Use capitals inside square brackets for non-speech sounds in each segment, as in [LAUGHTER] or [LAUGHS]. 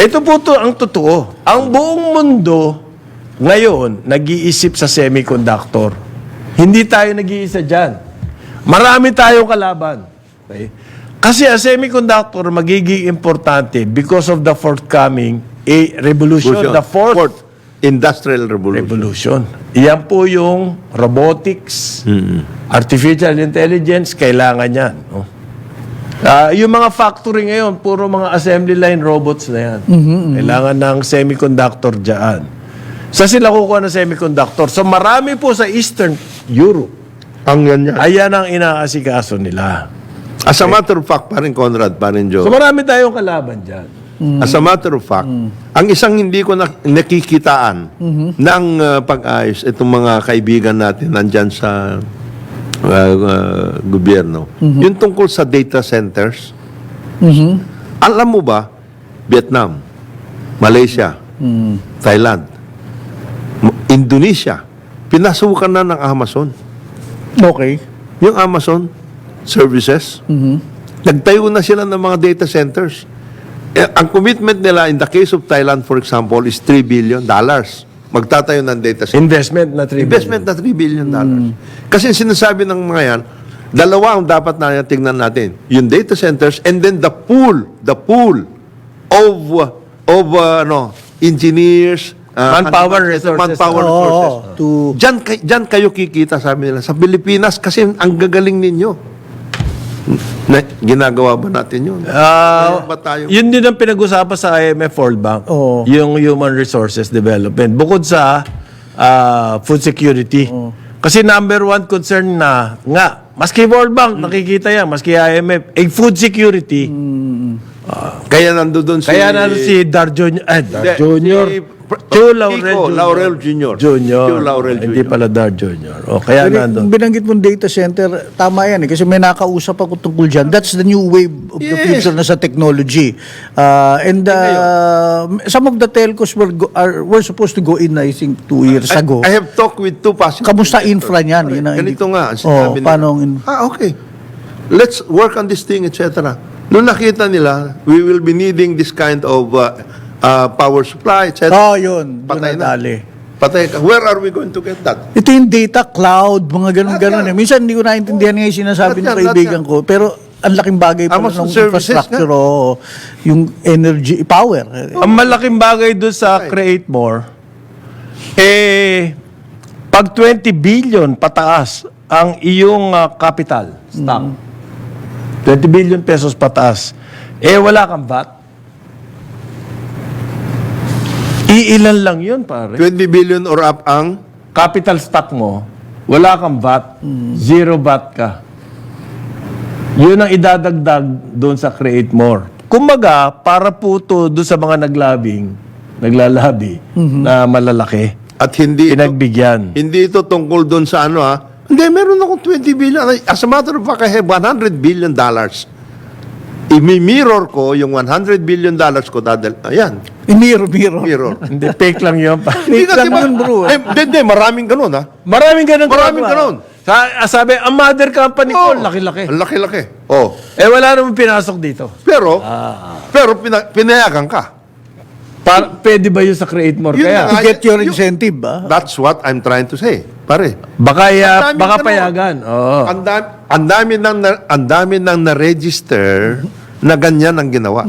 Ito po to ang totoo. Ang buong mundo ngayon nag-iisip sa semiconductor. Hindi tayo nag-iisa dyan. Marami tayong kalaban. Okay? Kasi ang semiconductor magiging importante because of the forthcoming a revolution, the fourth, Industrial Revolution. revolution. Iyan po yung robotics, artificial intelligence, kailangan yan. No? Ah, yung mga factory ngayon, puro mga assembly line robots na yan. Kailangan ng semiconductor dyan. Sa sila kukuha ng semiconductor. So marami po sa Eastern Europe. Ang ganyan. Ayan ang inaasikaso nila. As a matter of fact, parin Conrad, parin Joe. So marami tayong kalaban dyan. As a matter of fact, ang isang hindi ko na, nakikitaan ng uh, pag-ayos itong mga kaibigan natin nandyan sa uh, uh, gobyerno, yung tungkol sa data centers. Alam mo ba, Vietnam, Malaysia, Thailand, M- Indonesia, pinasukan na ng Amazon. Okay. Yung Amazon services, nagtayo na sila ng mga data centers. Eh, ang commitment nila in the case of Thailand, for example, is 3 billion dollars. Magtatayo ng data center. Investment na 3 Investment na 3 billion dollars. Kasi sinasabi ng mga yan, dalawa ang dapat na tingnan natin. Yung data centers and then the pool, the pool of of uh, ano, engineers, uh, Manpower resources. manpower resources. to Diyan, kay- diyan kayo kikita, sabi nila. Sa Pilipinas, kasi ang gagaling ninyo. Na, ginagawa ba natin yun? Ah, Meron ba tayo? Yun din ang pinag-usapan sa IMF World Bank. Oo. Yung Human Resources Development. Bukod sa ah, food security. Kasi number one concern na, nga, maski World Bank, nakikita yan, maski IMF, eh, food security. Kaya nando doon si... Kaya na si Dar Junior, eh, Dar Hindi, Junior. si Chu Laurel Junior. Laurel Junior. Junior. Chu Laurel Hindi Junior. pala Dar Junior. O, kaya Pero nandun. kung binanggit mong data center, tama yan eh. Kasi may nakausap ako tungkol dyan. That's the new wave of the Yes. future na sa technology. Uh, and uh, some of the telcos were, go, are, were supposed to go in, I think, two years I, ago. I have talked with two passengers. Kamusta infra niyan? Hindi- Ganito nga. Oh, paano ang in- Ah, okay. Let's work on this thing, etc. Noong nakita nila, we will be needing this kind of uh, uh, power supply, etc. Oh, yun. Patay na. nadali. Patay ka. Where are we going to get that? Ito yung data cloud, mga ganun-ganun. Eh. Minsan hindi ko naintindihan nga yung sinasabi ng kaibigan ko. Pero ang laking bagay pa Amazon ng infrastructure o yung energy, power. Ang malaking bagay doon sa Create More, eh, pag 20 billion pataas ang iyong ah, capital, stock, 20 billion pesos pataas, eh wala kang VAT. Iilan lang yun, pare. 20 billion or up ang Capital stock mo, wala kang VAT, zero VAT ka. Yun ang idadagdag doon sa Create More. Kumbaga, para po to doon sa mga naglabing, naglalabi na malalaki, at hindi ito, pinagbigyan. hindi ito tungkol doon sa ano ha. Hindi, meron akong 20 billion. As a matter of fact, I have 100 billion dollars. I-mirror ko yung 100 billion dollars ko dadal. Ayan, Mirror, mirror. mirror. [LAUGHS] Hindi, fake lang yun. Hindi Fake kasi yun, bro. Eh, Hindi, hindi, maraming ganun ha. Maraming ganun. Maraming ganun. Sa, ah, sabi, ang mother company ko, Oh, laki-laki. Ang laki-laki. Oh. Eh, wala namang pinasok dito. Pero, Ah. pero pina, pinayagan ka. Para, pwede ba yun sa Create More? Yun Kaya, na nga. To get your Yung- incentive, ah. That's what I'm trying to say. Pare. baka, ya, Ang daming baka ganun. payagan. Oo. Ang dami, ang dami nang na- ang dami nang na-register na ganyan ang ginawa.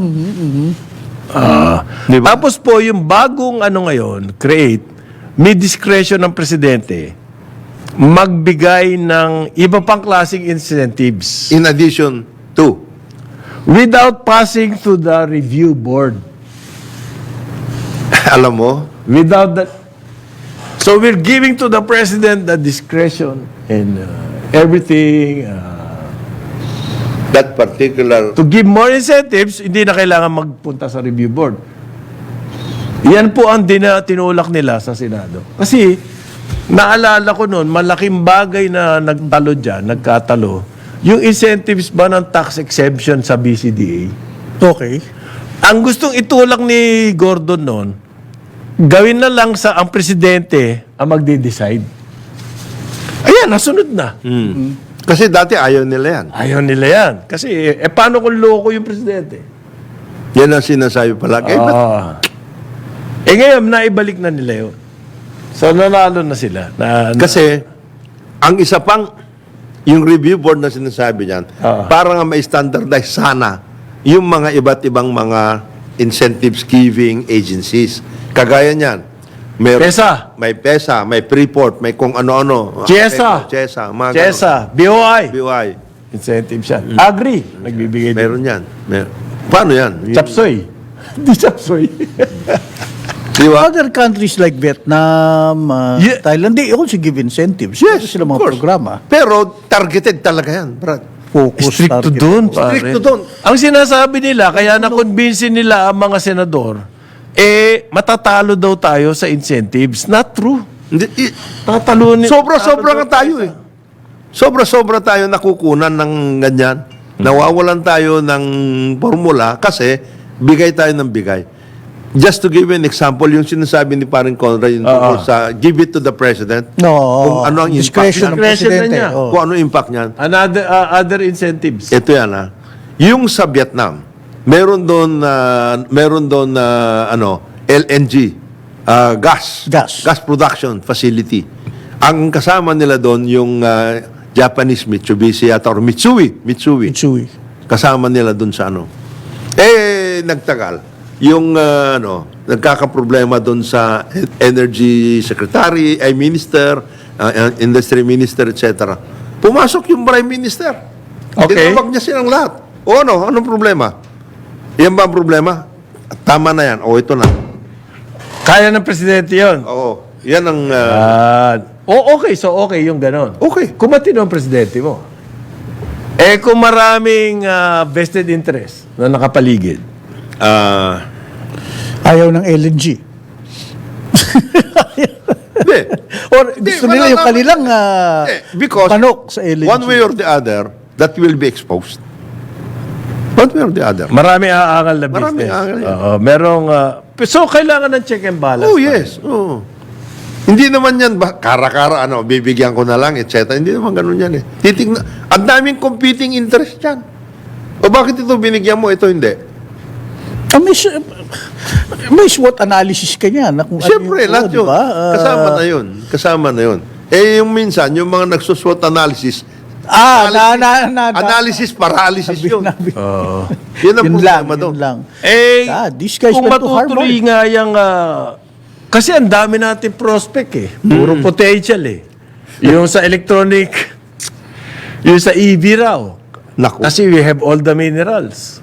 Ah. Tapos po, yung bagong ano ngayon, create, may discretion ng presidente magbigay ng iba pang klaseng incentives In addition to without passing through the review board. [LAUGHS] alam mo, Without that. So we're giving to the president the discretion and uh, everything uh, that particular to give more incentives, hindi na kailangan magpunta sa review board. Yan po ang dina, tinulak nila sa Senado. Kasi, naalala ko noon, malaking bagay na nagtalo dyan, nagkatalo, yung incentives ba ng tax exemption sa BCDA. Okay. Ang gustong itulak ni Gordon noon, gawin na lang sa ang presidente ang magde-decide. Ayan, nasunod na. kasi dati ayaw nila yan. Ayaw nila yan. Kasi, eh, paano kung loko yung presidente? Yan ang sinasabi palagi. Eh, ba't- Ah. eh ngayon, naibalik na nila yun. So, nanalo na sila. Na, na- Kasi, ang isa pang, yung review board na sinasabi niyan, Oo. para nga may-standardize sana yung mga iba't ibang mga incentives giving agencies. Kagaya niyan. May, PESA. May PESA, may Freeport, may kung ano-ano. Chesa. Chesa. Mga Chesa, BOI. ganun. BUI. Incentive siya. Agri. Nagbibigay din. Meron yan. Mer- Paano yan? [LAUGHS] Chapsoy. Di chapsoy. [LAUGHS] Di ba? Other countries like Vietnam, uh, Yeah. Thailand, they also give incentives. Yes, Meron sila of mga course. programa. Pero targeted talaga yan, Brad. Focus. Stricto target. doon, pare. Stricto doon. Ang sinasabi nila, kaya na-convince nila ang mga senador, eh, matatalo daw tayo sa incentives. Not true. Hindi, i- Tatalunin. Sobra-sobra nga tayo eh. Sobra-sobra tayo nakukunan ng ganyan. Nawawalan tayo ng formula kasi bigay tayo ng bigay. Just to give you an example, yung sinasabi ni Paring Conrad yung tungkol sa give it to the president. No, Kung ano ang impact discretion ng presidente. niya. oh. Kung ano impact niyan. Another, uh, other incentives. Ito yan ha. Yung sa Vietnam, meron doon na meron doon na ano, LNG, ah, gas, Gas. production facility. Ang kasama nila doon yung ah, Japanese Mitsubishi yata or Mitsui, Mitsui. Mitsui. Kasama nila doon sa ano. Eh nagtagal. Yung ah, ano, nagkakaproblema doon sa energy secretary, ay minister, ah, industry minister, etc. Pumasok yung prime minister. Okay. Tinawag niya silang lahat. O ano, anong problema? Yan ba ang problema? Tama na yan. O ito na. Kaya ng presidente yon. Oo. Yan ang... ah, Ah, oh, okay. So, okay yung ganon. okay. Kung matino ang presidente mo. Eh, kung maraming ah, vested interest na nakapaligid, Ah, Ayaw ng LNG. Hindi. [LAUGHS] Or Hindi, gusto wala nila yung naman- kanilang uh, Eh, because panok sa LNG. one way or the other, that will be exposed. One way or the other. marami aangal na business. Maraming aangal yan. Oo, merong, ah, so, kailangan ng check and balance. Oh, pa rin. yes. Oo. Hindi naman yan, ba, kara-kara, ano, bibigyan ko na lang, etc. Hindi naman ganun yan eh. Titignan, ang daming competing interest yan. O bakit ito binigyan mo, ito hindi? Ah, may, may SWOT analysis ka niya. Na kung ano Siyempre, yung- lahat oh, yun. diba? Ah, Kasama na yun. Kasama na yun. Eh, yung minsan, yung mga nagsuswot analysis, Ah, na, na, na, na, analysis paralysis yun. Nabi- Oo. [LAUGHS] Yun ang yun problema lang, doon. yun lang. Eh, Ah, kung matutuloy nga yung... ah, kasi ang dami natin prospect eh. Puro Hmm. potential eh. Yung sa electronic, yung sa EV raw. Naku. Kasi we have all the minerals.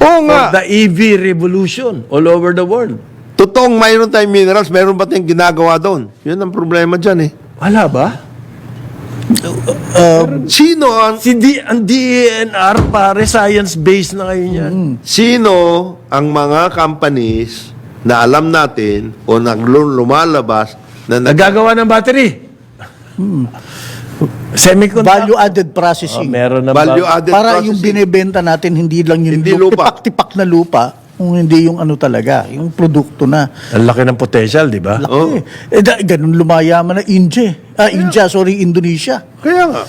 Oo nga. the EV revolution all over the world. Totoong mayroon tayong minerals, mayroon ba tayong ginagawa doon? Yun ang problema dyan eh. Wala ba? Sino ang Si D, ang DENR, pare, science-based na ngayon yan. Sino ang mga companies na alam natin o naglu- lumalabas na nag- Nagagawa ng battery. Semiconductor. Value-added Oh, processing. meron na value added Para yung processing? binibenta natin, hindi lang yung Hindi lu- lupa. tipak-tipak na lupa, kung hindi yung ano talaga, yung produkto na. Ang laki ng potential, di ba? Laki. Oh. Eh, da, ganun lumayaman na India. Ah, India, sorry, Indonesia. Kaya nga.